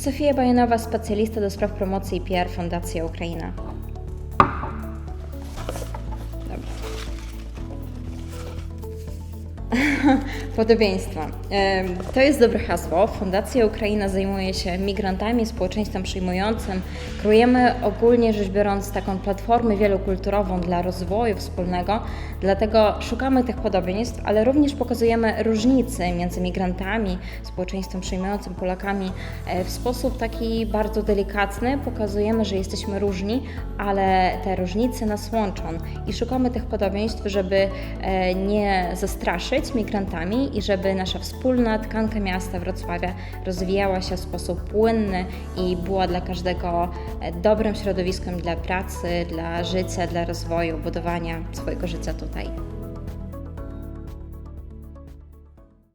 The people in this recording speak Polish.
Sofia Bajanowa, specjalista do spraw promocji i PR Fundacja Ukraina. Podobieństwa. To jest dobre hasło. Fundacja Ukraina zajmuje się migrantami, społeczeństwem przyjmującym. Kreujemy ogólnie rzecz biorąc taką platformę wielokulturową dla rozwoju wspólnego, dlatego szukamy tych podobieństw, ale również pokazujemy różnice między migrantami, społeczeństwem przyjmującym, Polakami e, w sposób taki bardzo delikatny. Pokazujemy, że jesteśmy różni, ale te różnice nas łączą i szukamy tych podobieństw, żeby e, nie zastraszyć migrantami i żeby nasza wspólna tkanka miasta Wrocławia rozwijała się w sposób płynny i była dla każdego e, dobrym środowiskiem dla pracy, dla życia, dla rozwoju, budowania swojego życia tutaj.